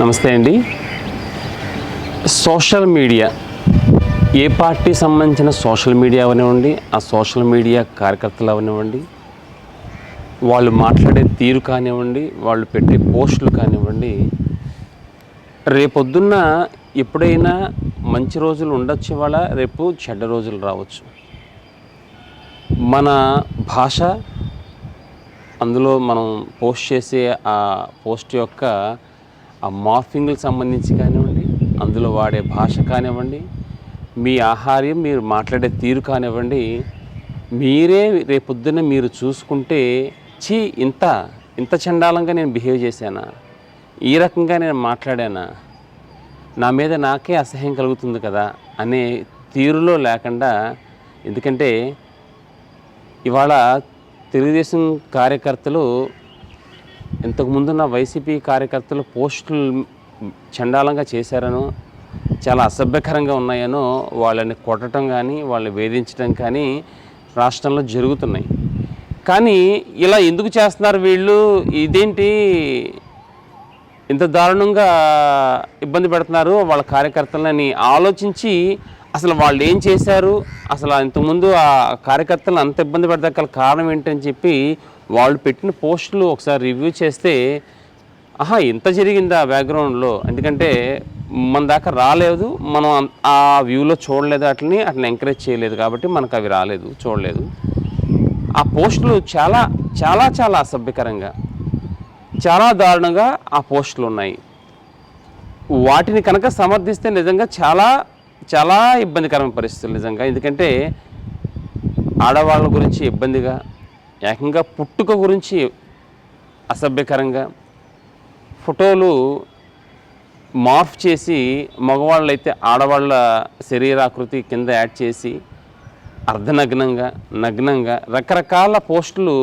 నమస్తే అండి. Social media ఏ పార్టీ సంబంధించిన సోషల్ మీడియా అవనివ్వండి ఆ సోషల్ మీడియా కార్యకర్తలు అవనివ్వండి వాళ్ళు మాట్లాడే తీరు కానివ్వండి వాళ్ళు పెట్టే పోస్టులు కానివ్వండి రేపొద్దున్న ఎప్పుడైనా మంచి రోజులు ఉండొచ్చు వాళ్ళ రేపు చెడ్డ రోజులు రావచ్చు. మన భాష అందులో మనం పోస్ట్ చేసే ఆ పోస్ట్ యొక్క ఆ మార్ఫింగ్కి సంబంధించి కానివ్వండి అందులో వాడే భాష కానివ్వండి మీ ఆహార్యం మీరు మాట్లాడే తీరు కానివ్వండి మీరే రేపొద్దున మీరు చూసుకుంటే చీ ఇంత ఇంత చండాలంగా నేను బిహేవ్ చేశానా? ఈ రకంగా నేను మాట్లాడానా? నా మీద నాకే అసహ్యం కలుగుతుంది కదా అనే తీరులో లేకుండా ఎందుకంటే ఇవాళ తెలుగుదేశం కార్యకర్తలు ఇంతకుముందున్న వైసీపీ కార్యకర్తలు పోస్టులు చండాలంగా చేశారనో చాలా అసభ్యకరంగా ఉన్నాయనో వాళ్ళని కొట్టడం కానీ వాళ్ళని వేధించడం కానీ రాష్ట్రంలో జరుగుతున్నాయి. కానీ ఇలా ఎందుకు చేస్తున్నారు వీళ్ళు? ఇదేంటి? ఇంత దారుణంగా ఇబ్బంది పెడుతున్నారు వాళ్ళ కార్యకర్తలని ఆలోచించి అసలు వాళ్ళు ఏం చేశారు? అసలు ఇంతకుముందు ఆ కార్యకర్తలను అంత ఇబ్బంది పెడతా కారణం ఏంటని చెప్పి వాళ్ళు పెట్టిన పోస్టులు ఒకసారి రివ్యూ చేస్తే ఆహా ఇంత జరిగిందా బ్యాక్గ్రౌండ్లో ఎందుకంటే మన దాకా రాలేదు. మనం ఆ వ్యూలో చూడలేదు అట్లని అట్లా ఎంకరేజ్ చేయలేదు కాబట్టి మనకు అవి రాలేదు చూడలేదు. ఆ పోస్టులు చాలా చాలా చాలా అసభ్యకరంగా చాలా దారుణంగా ఆ పోస్టులు ఉన్నాయి. వాటిని కనుక సమర్థిస్తే నిజంగా చాలా చాలా ఇబ్బందికరమైన పరిస్థితులు నిజంగా. ఎందుకంటే ఆడవాళ్ళ గురించి ఇబ్బందిగా ఏకంగా పుట్టుక గురించి అసభ్యకరంగా ఫోటోలు మార్ఫ్ చేసి మగవాళ్ళైతే ఆడవాళ్ళ శరీరాకృతి కింద యాడ్ చేసి అర్ధనగ్నంగా నగ్నంగా రకరకాల పోస్టులు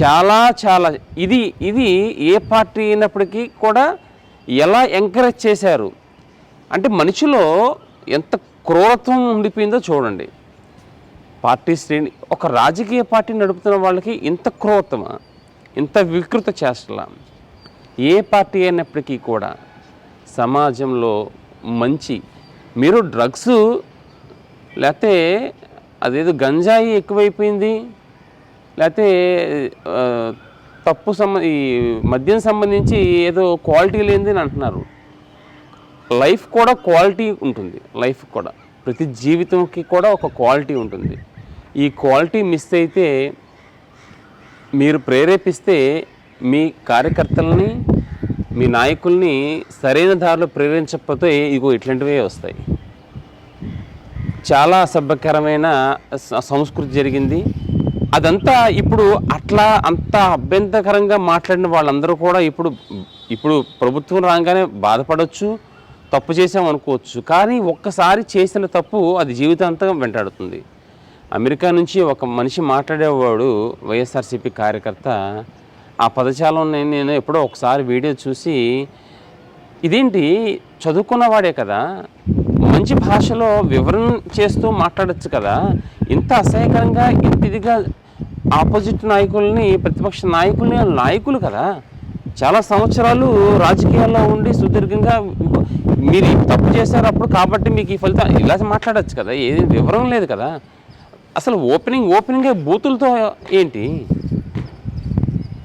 చాలా చాలా ఇది ఇది ఏ పార్టీ అయినప్పటికీ కూడా ఎలా ఎంకరేజ్ చేశారు? అంటే మనిషిలో ఎంత క్రూరత్వం ఉండిపోయిందో చూడండి. పార్టీ శ్రేణి ఒక రాజకీయ పార్టీ నడుపుతున్న వాళ్ళకి ఇంత క్రోతమ ఇంత వికృత చేష్టల? ఏ పార్టీ అయినప్పటికీ కూడా సమాజంలో మంచి మీరు డ్రగ్స్ లేకపోతే అదేదో గంజాయి ఎక్కువైపోయింది లేకపోతే తప్పు సంబ ఈ మద్యం సంబంధించి ఏదో క్వాలిటీ లేనిది అని అంటున్నారు. లైఫ్ కూడా క్వాలిటీ ఉంటుంది. లైఫ్ కూడా. ప్రతి జీవితంకి కూడా ఒక క్వాలిటీ ఉంటుంది. ఈ క్వాలిటీ మిస్ అయితే మీరు ప్రేరేపిస్తే మీ కార్యకర్తలని మీ నాయకుల్ని సరైన దారిలో ప్రేరేపించకపోతే ఇగో ఇట్లాంటివే వస్తాయి. చాలా అసభ్యకరమైన సంస్కృతి జరిగింది. అదంతా ఇప్పుడు అట్లా అంత అభ్యంతరకరంగా మాట్లాడిన వాళ్ళందరూ కూడా ఇప్పుడు ఇప్పుడు ప్రభుత్వం రాగానే బాధపడవచ్చు తప్పు చేసాం అనుకోవచ్చు కానీ ఒక్కసారి చేసిన తప్పు అది జీవితాంతం వెంటాడుతుంది. అమెరికా నుంచి ఒక మనిషి మాట్లాడేవాడు వైఎస్ఆర్సీపీ కార్యకర్త. ఆ పదజాలం నేను నేను ఎప్పుడో ఒకసారి వీడియో చూసి ఇదేంటి? చదువుకున్నవాడే కదా. మంచి భాషలో వివరణ చేస్తూ మాట్లాడచ్చు కదా. ఇంత అసహ్యకరంగా ఇంత ఇదిగా ఆపోజిట్ నాయకుల్ని ప్రతిపక్ష నాయకుల్ని నాయకులు కదా. చాలా సంవత్సరాలు రాజకీయాల్లో ఉండి సుదీర్ఘంగా మీరు తప్పు చేశారు అప్పుడు కాబట్టి మీకు ఈ ఫలితం ఇలా మాట్లాడచ్చు కదా. ఏది వివరం లేదు కదా. అసలు ఓపెనింగ్ ఓపెనింగే బూతులతో ఏంటి?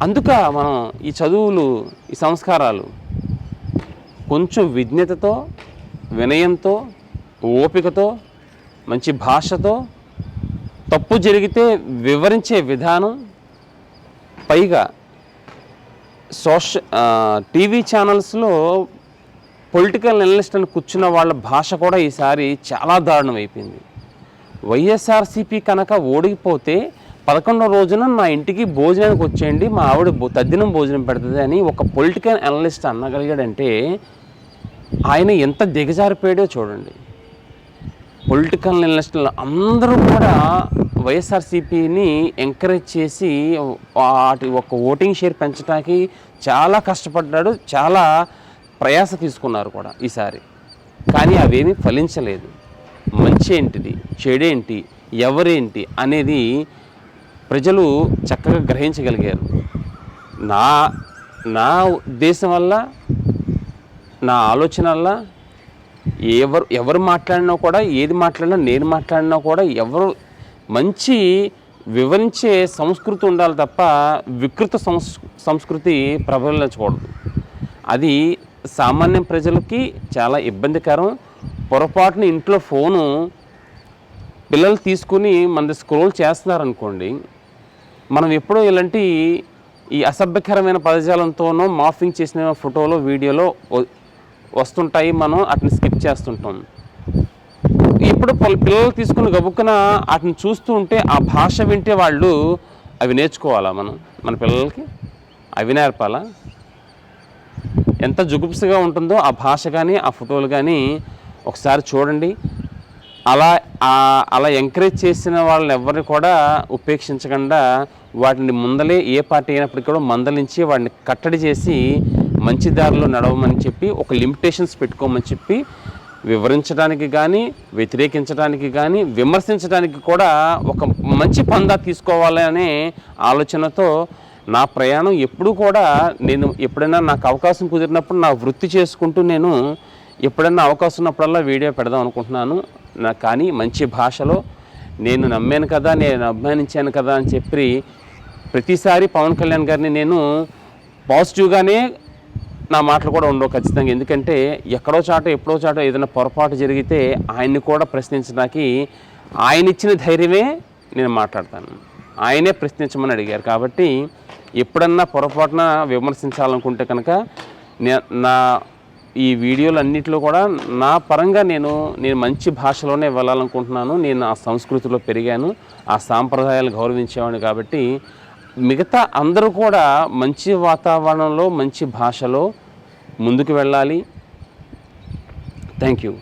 అందుక మనం ఈ చదువులు ఈ సంస్కారాలు కొంచెం విజ్ఞతతో వినయంతో ఓపికతో మంచి భాషతో తప్పు జరిగితే వివరించే విధానం పైగా సోష టీవీ ఛానల్స్లో పొలిటికల్ అనలిస్ట్ అని కూర్చున్న వాళ్ళ భాష కూడా ఈసారి చాలా దారుణం అయిపోయింది వైఎస్ఆర్సీపీ కనుక ఓడిపోతే పదకొండో రోజున నా ఇంటికి భోజనానికి వచ్చేయండి. మా ఆవిడ తద్దినం భోజనం పెడుతుంది అని ఒక పొలిటికల్ అనలిస్ట్ అనగలిగాడంటే ఆయన ఎంత దిగజారిపోయాడో చూడండి. పొలిటికల్ అనలిస్టులు అందరూ కూడా వైఎస్ఆర్సీపీని ఎంకరేజ్ చేసి వాటి ఒక ఓటింగ్ షేర్ పెంచడానికి చాలా కష్టపడ్డాడు చాలా ప్రయాస తీసుకున్నారు కూడా ఈసారి. కానీ అవేమీ ఫలించలేదు. మంచి ఏంటిది చెడేంటి? ఎవరేంటి? అనేది ప్రజలు చక్కగా గ్రహించగలిగారు. నా నా ఉద్దేశం వల్ల నా ఆలోచన వల్ల ఎవరు ఎవరు మాట్లాడినా కూడా ఏది మాట్లాడినా నేను మాట్లాడినా కూడా ఎవరు మంచి వివరించే సంస్కృతి ఉండాలి తప్ప వికృత సంస్ సంస్కృతి ప్రబలించకూడదు అది సామాన్య ప్రజలకి చాలా ఇబ్బందికరం. పొరపాటున ఇంట్లో ఫోను పిల్లలు తీసుకుని మనది స్క్రోల్ చేస్తున్నారనుకోండి మనం ఎప్పుడో ఇలాంటి ఈ అసభ్యకరమైన పదజాలంతోనో మాఫింగ్ చేసిన ఫోటోలో వీడియోలో వస్తుంటాయి మనం వాటిని స్కిప్ చేస్తుంటాం. ఇప్పుడు పలు పిల్లలు తీసుకుని గబుక్కున వాటిని చూస్తూ ఉంటే ఆ భాష వింటే వాళ్ళు అవి నేర్చుకోవాలా మనం? మన పిల్లలకి? అవి నేర్పాలా? ఎంత జుగుప్సగా ఉంటుందో ఆ భాష కానీ ఆ ఫోటోలు కానీ ఒకసారి చూడండి. అలా అలా ఎంకరేజ్ చేసిన వాళ్ళని ఎవరిని కూడా ఉపేక్షించకుండా వాటిని ముందలే ఏ పార్టీ అయినప్పటికీ కూడా మందలించి వాడిని కట్టడి చేసి మంచి దారిలో నడవమని చెప్పి ఒక లిమిటేషన్స్ పెట్టుకోమని చెప్పి వివరించడానికి కానీ వ్యతిరేకించడానికి కానీ విమర్శించడానికి కూడా ఒక మంచి పందా తీసుకోవాలనే ఆలోచనతో నా ప్రయాణం ఎప్పుడూ కూడా నేను ఎప్పుడైనా నాకు అవకాశం కుదిరినప్పుడు నా వృత్తి చేసుకుంటూ నేను ఎప్పుడన్నా అవకాశం ఉన్నప్పుడల్లా వీడియో పెడదాం అనుకుంటున్నాను. నా కానీ మంచి భాషలో నేను నమ్మాను కదా నేను అభిమానించాను కదా అని చెప్పి ప్రతిసారి పవన్ కళ్యాణ్ గారిని నేను పాజిటివ్గానే నా మాటలు కూడా ఉండవు ఖచ్చితంగా. ఎందుకంటే ఎక్కడో చాట ఎప్పుడో చాట ఏదైనా పొరపాటు జరిగితే ఆయన్ని కూడా ప్రశ్నించడానికి ఆయన ఇచ్చిన ధైర్యమే నేను మాట్లాడతాను. ఆయనే ప్రశ్నించమని అడిగారు. కాబట్టి ఎప్పుడన్నా పొరపాటున విమర్శించాలనుకుంటే కనుక నా ఈ వీడియోలు అన్నింటిలో కూడా నా పరంగా నేను నేను మంచి భాషలోనే వెళ్ళాలనుకుంటున్నాను. నేను ఆ సంస్కృతిలో పెరిగాను. ఆ సాంప్రదాయాలు గౌరవించేవాడిని కాబట్టి మిగతా అందరూ కూడా మంచి వాతావరణంలో మంచి భాషలో ముందుకు వెళ్ళాలి. Thank you